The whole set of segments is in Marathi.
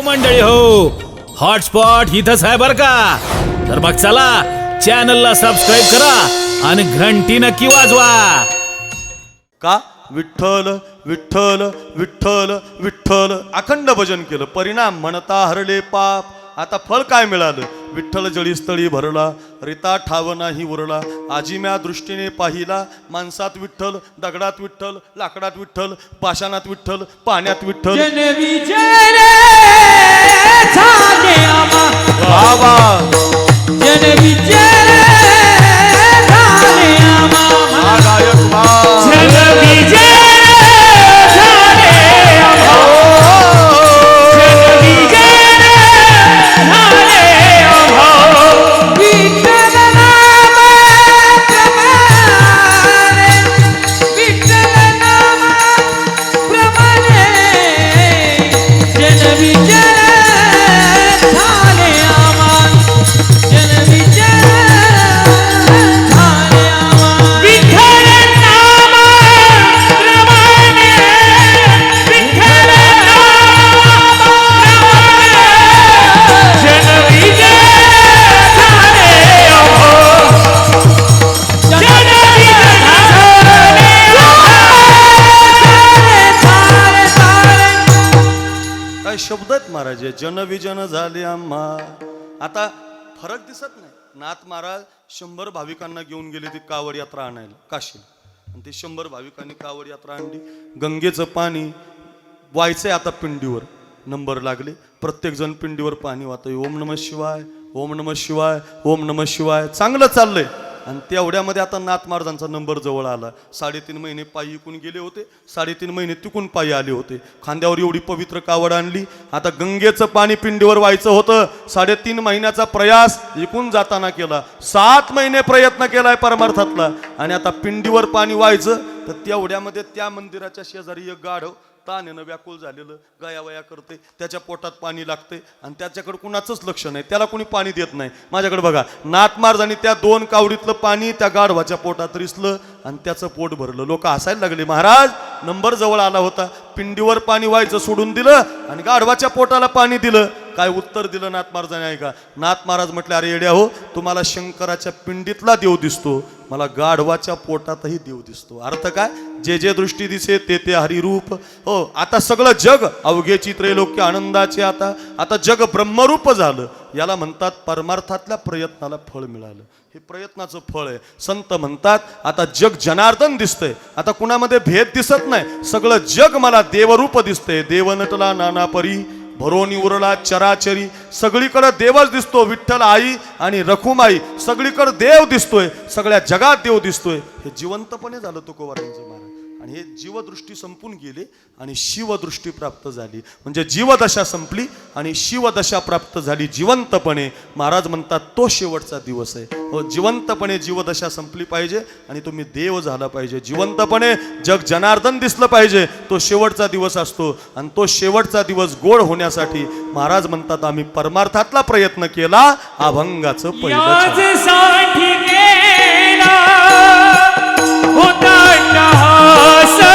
हो मंडळी हो. हॉटस्पॉट इथंच आहे बर का? तर मग चला चॅनलला सबस्क्राईब करा आणि घंटी नक्की वाजवा. का? विठ्ठल विठ्ठल विठ्ठल विठ्ठल. अखंड भजन केलं. परिणाम म्हणता हरले पाप. आता फळ काय मिळालं? विठ्ठल जळीस्थळी भरला रिता ठाव नाही उरला. आजिम्या दृष्टीने पाहिला माणसात विठ्ठल दगडात विठ्ठल लाकडात विठ्ठल पाषाणात विठ्ठल पाण्यात विठ्ठल. काय शब्द आहेत महाराज जनविजन झाले आम्हा. आता फरक दिसत नाही. नाथ महाराज शंभर भाविकांना घेऊन गेले ती कावड यात्रा आणायला काशी. आणि ते शंभर भाविकांनी कावड यात्रा आणली. गंगेचं पाणी व्हायचंय आता पिंडीवर. नंबर लागले. प्रत्येक जण पिंडीवर पाणी वाहतोय. ओम नम शिवाय ओम नम शिवाय ओम नम शिवाय. चांगलं चाललंय. आणि तेवढ्यामध्ये आता नाथ महाराजांचा नंबर जवळ आला. साडेतीन महिने पायी इकून गेले होते. साडेतीन महिने तिकून पायी आले होते. खांद्यावर एवढी पवित्र कावड आणली. आता गंगेचं पाणी पिंडीवर व्हायचं होतं. साडेतीन महिन्याचा प्रयास इकून जाताना केला. सात महिने प्रयत्न केलाय परमार्थातला. आणि आता पिंडीवर पाणी व्हायचं. तर तेवढ्यामध्ये त्या मंदिराच्या शेजारी एक गाढव तानेनं व्याकुळ झालेलं गयावया करते त्याच्या पोटात पाणी लागते आणि त्याच्याकडे कुणाचंच लक्ष नाही. त्याला कोणी पाणी देत नाही. माझ्याकडे बघा नाथ आणि त्या दोन कावडीतलं पाणी त्या गाढवाच्या पोटात रिसलं आणि त्याचं पोट भरलं. लोक हसायला लागले महाराज नंबर जवळ आला होता. पिंडीवर पाणी व्हायचं सोडून दिलं आणि गाढवाच्या पोटाला पाणी दिलं. काय उत्तर दिलं नाथ महाराजांनी? ऐका. नाथ महाराज म्हटले अरे येड्या हो तुम्हाला शंकराच्या पिंडीतला देव दिसतो. मला गाढवाच्या पोटातही देव दिसतो. अर्थ काय? जे जे दृष्टी दिसे ते ते हरिरूप. हो आता सगळं जग अवघे चित्रैलोक्य आनंदाचे आता. आता जग ब्रह्मरूप झालं. याला म्हणतात परमार्थातल्या प्रयत्नाला फळ मिळालं. हे प्रयत्नाचं फळ आहे. संत म्हणतात आता जग जनार्दन दिसतंय. आता कुणामध्ये भेद दिसत नाही. सगळं जग मला देवरूप दिसतंय. देवनटला नाना परी भरोनी उरला चराचरी सगळीकडं देवच दिसतो विठ्ठल आई आणि रखुमाई. सगळीकडं देव दिसतोय सगळ्या जगात देव दिसतोय. हे जिवंतपणे झालं तुकोबारांचं महाराज. आणि हे जीवदृष्टी संपून गेली आणि शिवदृष्टी प्राप्त झाली. म्हणजे जीवदशा संपली आणि शिवदशा प्राप्त झाली जिवंतपणे. महाराज म्हणतात तो शेवटचा दिवस आहे. हो जिवंतपणे जीवदशा संपली पाहिजे आणि तुम्ही देव झाला पाहिजे. जिवंतपणे जग जनार्दन दिसलं पाहिजे. तो शेवटचा दिवस असतो आणि तो शेवटचा दिवस गोड होण्यासाठी महाराज म्हणतात आम्ही परमार्थातला प्रयत्न केला अभंगाचं पहिलं होता. না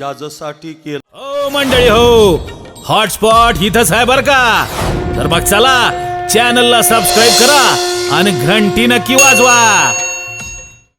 याजसाठी केलं. हो मंडळी हो. हॉटस्पॉट इथंच आहे बर का? तर मग चला चॅनलला सबस्क्राईब करा आणि घंटी नक्की वाजवा.